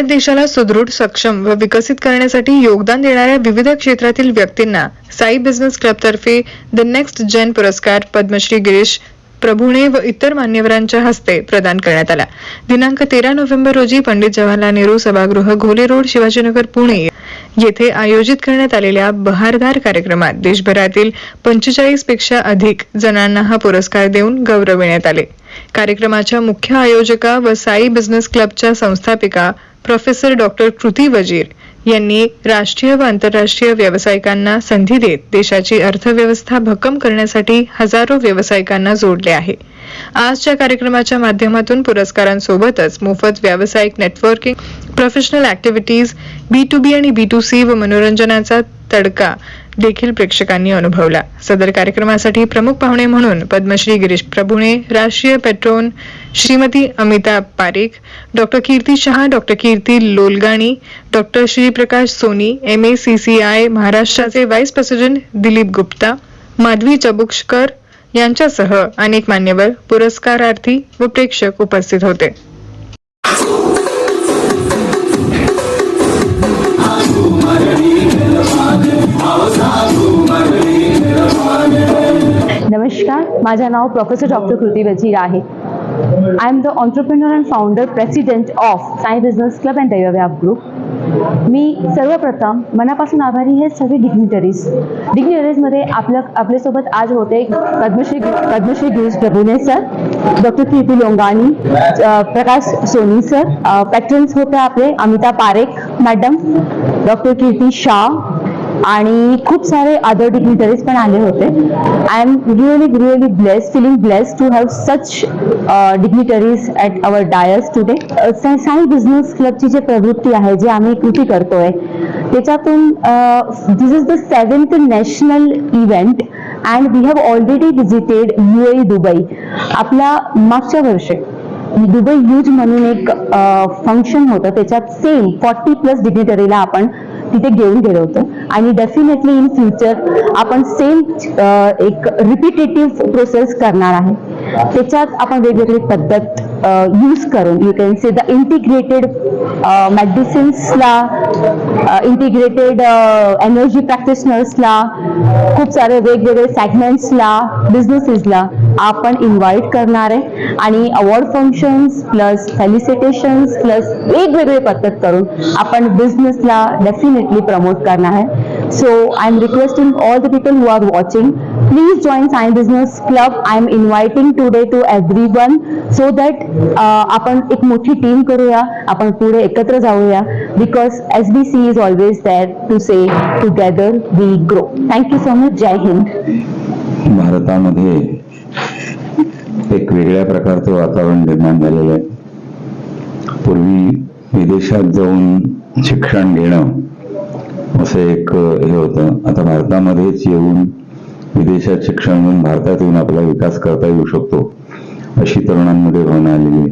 भारत देशाला सुदृढ सक्षम व विकसित करण्यासाठी योगदान देणाऱ्या विविध क्षेत्रातील व्यक्तींना साई बिझनेस क्लबतर्फे द नेक्स्ट जेन पुरस्कार पद्मश्री गिरीश प्रभुणे व इतर मान्यवरांच्या हस्ते प्रदान करण्यात आला. दिनांक तेरा नोव्हेंबर रोजी पंडित जवाहरलाल नेहरू सभागृह घोले रोड शिवाजीनगर पुणे येथे आयोजित करण्यात आलेल्या बहारदार कार्यक्रमात देशभरातील पंचेचाळीसपेक्षा अधिक जणांना हा पुरस्कार देऊन गौरविण्यात आले. कार्यक्रमाच्या मुख्य आयोजका व साई बिझनेस क्लबच्या संस्थापिका प्रोफेसर डॉक्टर कृती वजीर यांनी राष्ट्रीय व आंतरराष्ट्रीय व्यावसायिकांना संधी देत देशाची अर्थव्यवस्था भक्कम करण्यासाठी हजारो व्यावसायिकांना जोडले आहे. आजच्या कार्यक्रमाच्या माध्यमातून पुरस्कारांसोबतच मोफत व्यावसायिक networking professional activities B to B आणि बी टू सी व मनोरंजनाचा तडका देखील प्रेक्षकांनी अनुभवला. सदर कार्यक्रमासाठी प्रमुख पाहुणे म्हणून पद्मश्री गिरीश प्रभुणे राष्ट्रीय patron Shrimati Amita Parekh doctor Kirti Shah doctor Kirti Lolgani doctor Shriprakash Soni M A C C I महाराष्ट्राचे व्हाईस प्रेसिडेंट दिलीप गुप्ता माधवी चबुक्षकर यांच्यासह अनेक मान्यवर पुरस्कारार्थी व प्रेक्षक उपस्थित होते. नमस्कार माझं नाव प्रोफेसर डॉक्टर कृती वजीर आहे. I am the entrepreneur and founder president of Sai business club and Daivavyap group मी सर्वप्रथम मनापासून आभारी हे सगळे डिग्निटरीज डिग्निटरीजमध्ये आपल्या आपल्यासोबत आज होते Padmashri Padmashri Girish Prabhune sir doctor Kirti Longani Prakash Soni sir patrons होते आपले अमिता पारेख मॅडम डॉक्टर कीर्ती शाह आणि खूप सारे अदर डिग्निटरीज पण आले होते. I am really really bless feeling bless to have such dignitaries at our dais today Sai business क्लबची जी प्रवृत्ती आहे जी आम्ही कृती करतोय त्याच्यातून this is the seventh national event and we have already visited U A Dubai आपल्या मागच्या वर्षी दुबई यूज म्हणून एक uh, फंक्शन होतं. त्याच्यात सेम फॉर्टी प्लस डिग्निटरीला आपण तिथे घेऊन गेलो होतो. आणि डेफिनेटली इन फ्युचर आपण सेम एक रिपिटेटिव्ह प्रोसेस करणार आहे. त्याच्यात आपण वेगवेगळी पद्धत यूज करून you can say the integrated मेडिसिन्सला integrated energy प्रॅक्टिशनर्सला खूप सारे वेगवेगळे सेगमेंट्सला बिझनेसेसला आपण इन्व्हाइट करणार आहे. आणि award functions plus felicitations plus वेगवेगळे पद्धत करून आपण बिझनेसला डेफिनेटली प्रमोट करणार आहे. So I'm requesting requesting all the who are watching, please please Science Business business club inviting today to today to that one so that आपण एक मोठी टीम करूया आपण पुढे एकत्र जाऊया because S B C is always there to say together we grow thank you so much Jai Hind भारतामध्ये एक वेगळ्या प्रकारचं वातावरण निर्माण झालेलं आहे. पूर्वी विदेशात जाऊन शिक्षण घेणं असं एक हे होतं. आता भारतामध्येच येऊन विदेशात शिक्षण घेऊन भारतात येऊन आपला विकास करता येऊ शकतो अशी तरुणांमध्ये भावना आलेली आहे.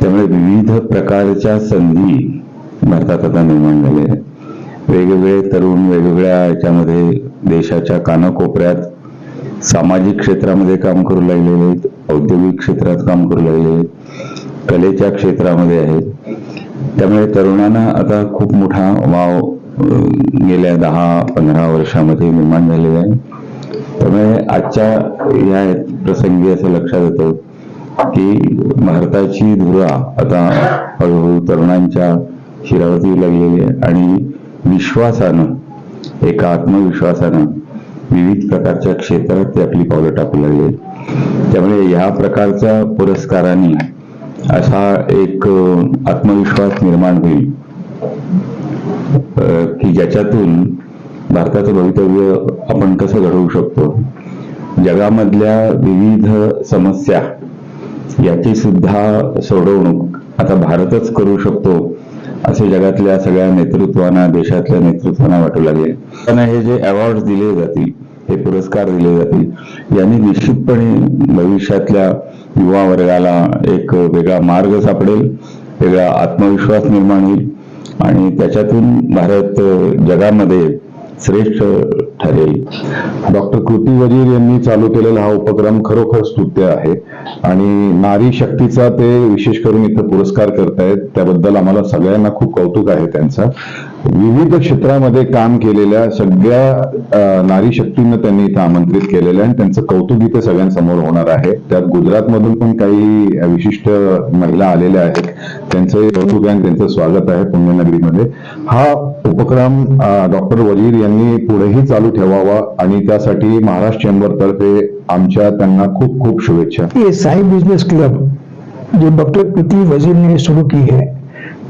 त्यामुळे विविध प्रकारच्या संधी भारतात आता निर्माण झाल्या आहेत. वेगवेगळे तरुण वेगवेगळ्या याच्यामध्ये देशाच्या कानाकोपऱ्यात सामाजिक क्षेत्रामध्ये काम करू लागलेले आहेत औद्योगिक क्षेत्रात काम करू लागलेले आहेत कलेच्या क्षेत्रामध्ये आहेत. त्यामुळे तरुणांना आता खूप मोठा वाव गेल्या दहा पंधरा वर्षामध्ये निर्माण झालेले आहे. त्यामुळे आजच्या या प्रसंगी असं लक्षात येतं की भारताची धुरा आता हळूहळू तरुणांच्या शिरावरती लागलेली आहे आणि विश्वासानं एका आत्मविश्वासानं विविध प्रकारच्या क्षेत्रात ते आपली पावलं टाकू लागले त्यामुळे ह्या प्रकारच्या पुरस्काराने असा एक आत्मविश्वास निर्माण होईल. की ज्याच्यातून भारताचं भवितव्य आपण कसं घडवू शकतो? जगामधल्या विविध समस्या याची सुद्धा सोडवणूक आता भारतच करू शकतो असे जगातल्या सगळ्या नेतृत्वांना देशातल्या नेतृत्वांना वाटू लागले. त्यांना हे जे अवॉर्ड दिले जातील हे पुरस्कार दिले जातील यांनी निश्चितपणे भविष्यातल्या युवा वर्गाला एक वेगळा मार्ग सापडेल वेगळा आत्मविश्वास निर्माण होईल. आणि त्याच्यातून भारत जगामध्ये श्रेष्ठ ठरेल. डॉक्टर कृती वजीर यांनी चालू केलेला हा उपक्रम खरोखर स्तुत्य आहे आणि नारी शक्तीचा ते विशेष करून इथं पुरस्कार करतायत. त्याबद्दल आम्हाला सगळ्यांना खूप कौतुक आहे त्यांचं. विविध क्षेत्रामध्ये काम केलेल्या सगळ्या नारी शक्तींना त्यांनी इथं आमंत्रित केलेलं आहे आणि त्यांचं कौतुक इथे सगळ्यांसमोर होणार आहे. त्यात गुजरातमधून पण काही विशिष्ट महिला आलेल्या आहेत. त्यांचं कौतुक आहे आणि त्यांचं स्वागत आहे पुण्यनगरीमध्ये. हा उपक्रम डॉक्टर वजीर यांनी पुढेही चालू ठेवावा आणि त्यासाठी महाराष्ट्र चेंबरतर्फे आमच्या त्यांना खूप खूप शुभेच्छा. साई बिजनेस क्लब जो डॉक्टर कृति वजीर ने शुरू की है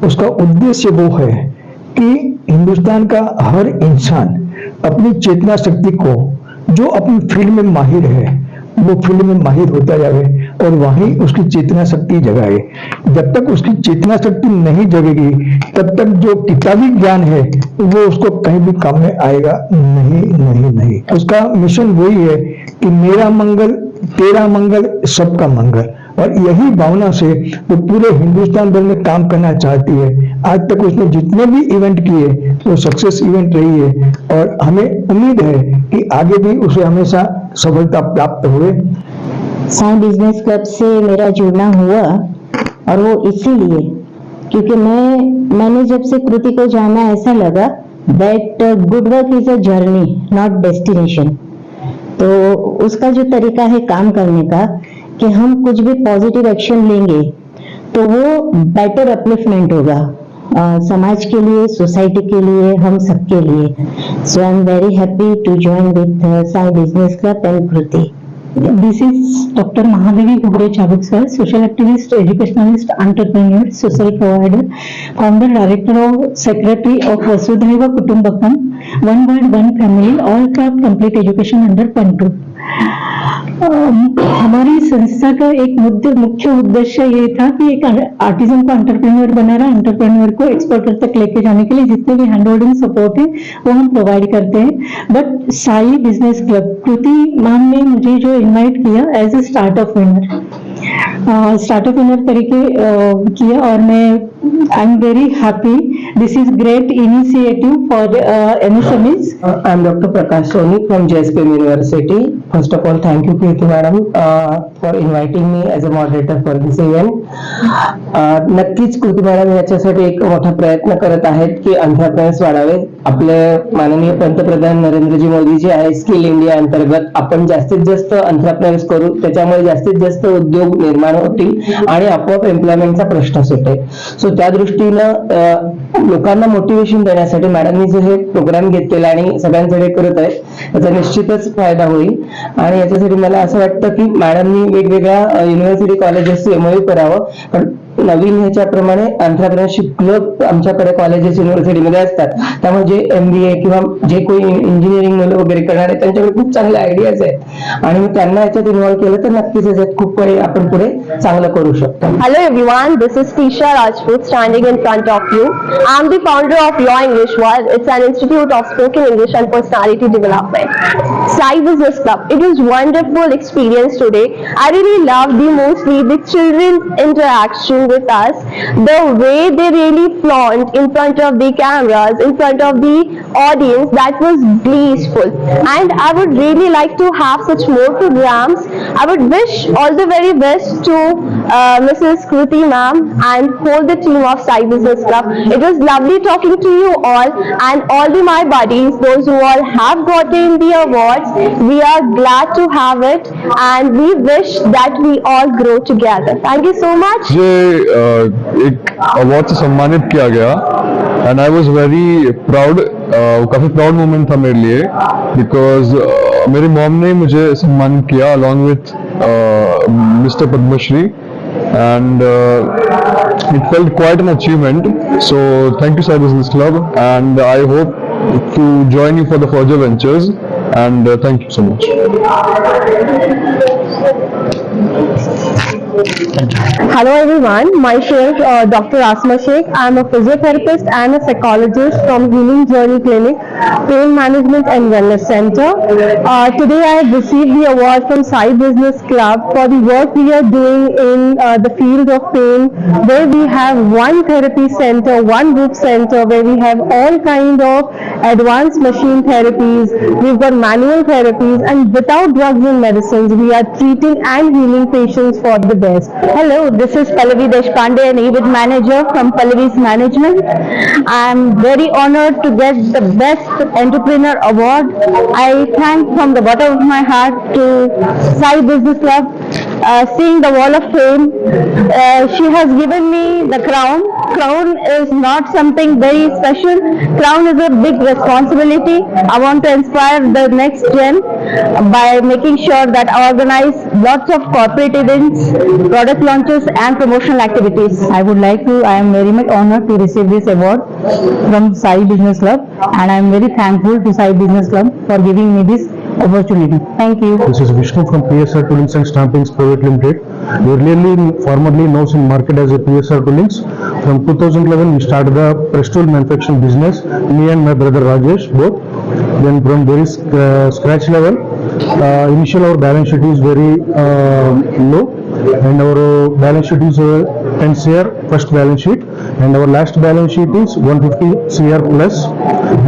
उसका उद्देश्य वो है कि हिंदुस्तान का हर इंसान अपनी चेतना शक्ति को, जो अपनी फ़ील्ड में माहिर है, वो फ़ील्ड में माहिर होता जाए और वहीं उसकी चेतना शक्ति जगाए। जब तक उसकी चेतना शक्ति नहीं जगेगी, तब तक जो किताबी ज्ञान है, वो उसको कहीं भी काम में आएगा नहीं नहीं नहीं। उसका मिशन वही है कि मेरा मंगल, तेरा मंगल, सबका मंगल। और यही भावना से वो पूरे हिंदुस्तान भर में काम करना चाहती है। आज तक उसने जितने भी इवेंट किए, वो सक्सेस इवेंट रही है और हमें उम्मीद है कि आगे भी उसे हमेशा सफलता प्राप्त हुए। साई बिज़नेस क्लब से मेरा जुड़ना हुआ और वो इसीलिए क्योंकि मैं, मैंने जब से कृति को जाना ऐसा लगा that good work is a journey not destination तो उसका जो तरीका है काम करने का कि हम कुछ भी पॉजिटिव एक्शन लेंगे तो वो बेटर अपलिफ्टमेंट होगा अ, समाज के लिए सोसाइटी के लिए हम सबके लिए so I am very happy to join with Sai business club and Kriti This is Dr. Mahadevi Gugre Chabuksa, social activist, educationalist, entrepreneur, social provider, founder, director of secretary of Vasudhaiva Kutumbakam, one world, one family, all club complete education under Pantu. Um, हमारी संस्था का एक मुख्य उद्देश्य ये था कि एक आर्टिजन को एंटरप्रेन्योर बनाना एंटरप्रेन्योर को एक्सपोर्टर तक लेके जाने के लिए जितने भी हैंड होल्डिंग सपोर्ट है, वो हम प्रोवाइड करते हैं। But Sai business club Kriti ma'am ने मुझे जो invite KIA as a startup winner startup winner तरीके किया और मैं I am very happy this is great initiative for MSMEs I'm Dr. Uh, uh, Prakash Soni from JSPM University. First of all, thank you, Preeti Madam, uh, for inviting me as a moderator for this event. Uh, नक्कीच कृती madam याच्यासाठी एक मोठा प्रयत्न करत आहेत की enterprise वाढावे आपले माननीय पंतप्रधान नरेंद्रजी मोदी जे आहे स्किल इंडिया अंतर्गत आपण जास्तीत जास्त एंटरप्राइज करू त्याच्यामुळे जास्तीत जास्त उद्योग निर्माण होतील आणि आपोआप एम्प्लॉयमेंटचा प्रश्न सुटेल सो त्या दृष्टीनं लोकांना मोटिवेशन देण्यासाठी मॅडमनी जो हे प्रोग्राम घेतलेला आणि सगळ्यांकडे करत आहेत त्याचा निश्चितच फायदा होईल. आणि याच्यासाठी मला असं वाटतं की मॅडमनी वेगवेगळ्या युनिव्हर्सिटी कॉलेजेस एमओयू करावं. पण नवीन ह्याच्याप्रमाणे अंतरप्रदेशी क्लब आमच्याकडे कॉलेजेस युनिव्हर्सिटीमध्ये असतात. त्यामुळे जे एम बी ए किंवा जे कोणी इंजिनिअरिंग मुलं वगैरे करणार आहे त्यांच्याकडे खूप चांगले आयडियाज आहेत. आणि त्यांना याच्यात इन्व्हॉल्व्ह केलं तर नक्कीच याच्यात खूप काही आपण पुढे चांगलं करू शकतो. Hello everyone this is Tisha Rajput standing in front of you I am the founder of law English world it's an institute of spoken English and personality development Sai's is this club it is wonderful experience today I really love the mostly with children interaction with us the way they really flaunt in front of the cameras in front of the audience that was blissful and i would really like to have such more programs i would wish all the very best to uh, mrs kruti ma'am and whole the team of Sai Business Club. It was lovely talking to you all and all the my buddies, those who all have gotten the awards. We are glad to have it and we wish that we all grow together. Thank you so much. Yay. एक award से सम्मानित किया गया and I was very proud coffee proud moment था मेरे लिए because मेरी mom ने मुझे सम्मानित KIA along with mister Padmashri and it felt quite an achievement so thank you Sai business club and i hope to join you for the further ventures and uh, thank you so much Hello everyone, myself uh, Dr. Asma Sheikh. I am a physiotherapist and a psychologist from Healing Journey Clinic, Pain Management and Wellness Center. Uh, today I have received the award from Sai Business Club for the work we are doing in uh, the field of pain where we have one therapy center, one group center where we have all kind of advanced machine therapies, we've got manual therapies and without drugs and medicines we are treating and healing patients for the best. Hello, this is Pallavi Deshpande, an event manager from Pallavi's Management. I am very honored to get the Best Entrepreneur Award. I thank from the bottom of my heart to Sai Business Club, seeing the Wall of Fame. Uh, she has given me the crown. Crown is not something very special. Crown is a big responsibility. I want to inspire the next gen by making sure that I organize lots of corporate events, product launches and promotional activities. I would like to, I am very much honored to receive this award from Sai Business Club and I am very thankful to Sai Business Club for giving me this opportunity. Thank you. This is Vishnu from PSR Toolings and Stampings Private Limited. We really formerly known in market as a PSR Toolings. From 2011, we started the press tool manufacturing business, me and my brother Rajesh both. Then from very uh, scratch level, uh, initial our balance sheet is very uh, low and our uh, balance sheet is uh, 10 CR first balance sheet and our last balance sheet is 150 CR plus.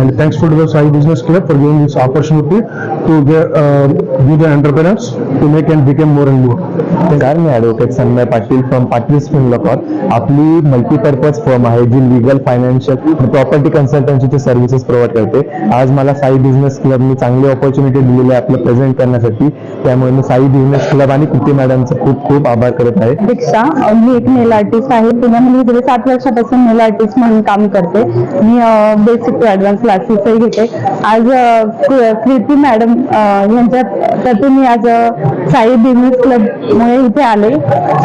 And thanks to the Sai Business Club for giving this opportunity to get, uh, give the entrepreneurs to make and become more and more. नमस्कार मी advocate Sanjay Patil from Patil spin locker आपली multipurpose firm आहे जी legal financial property कन्सल्टन्सीचे services provide करते. आज मला Sai business क्लबनी चांगली opportunity दिलेली आहे आपलं प्रेझेंट करण्यासाठी. त्यामुळे मी साई बिझनेस क्लब आणि कृती मॅडमचं खूप खूप आभार करत आहे. दीक्षा मी एक नेल आर्टिस्ट आहे. पुण्यामध्ये गेले सात वर्षापासून नेल आर्टिस्ट म्हणून काम करते. मी बेसिक टू ऍडव्हान्स क्लासेसही घेते. आज कृती मॅडम यांच्या तर्फे मी आज साई बिझनेस क्लब मुळे इथे आले.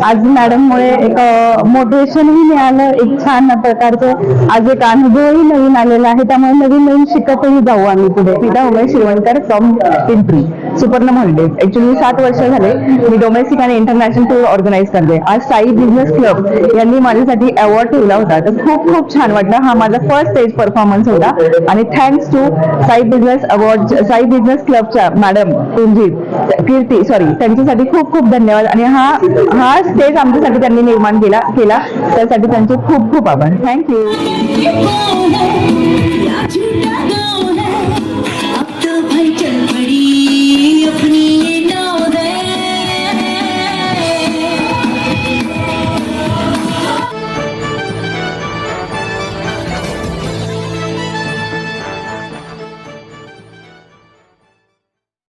आज मॅडममुळे एक मोटिवेशनही मिळालं एक छान प्रकारचं. आज एक अनुभवही नवीन आलेला आहे. त्यामुळे नवीन नवीन शिकतही जाऊ आम्ही पुढे. पिता Umesh Shirvankar from Pimpri Suparn holidays actually सात वर्ष झाले मी डोमेस्टिक आणि इंटरनॅशनल टूर ऑर्गनाईज करते. आज साई बिझनेस क्लब यांनी माझ्यासाठी अवॉर्ड ठेवला होता. तर खूप खूप छान वाटलं. हा माझा फर्स्ट स्टेज परफॉर्मन्स होता. आणि thanks to Sai business award Sai business क्लबच्या मॅडम कुंजीत कीर्ती सॉरी त्यांच्यासाठी खूप खूप धन्यवाद. आणि हा हा स्टेज आमच्यासाठी त्यांनी निर्माण केला केला. त्यासाठी त्यांचे खूप खूप आभार. थँक्यू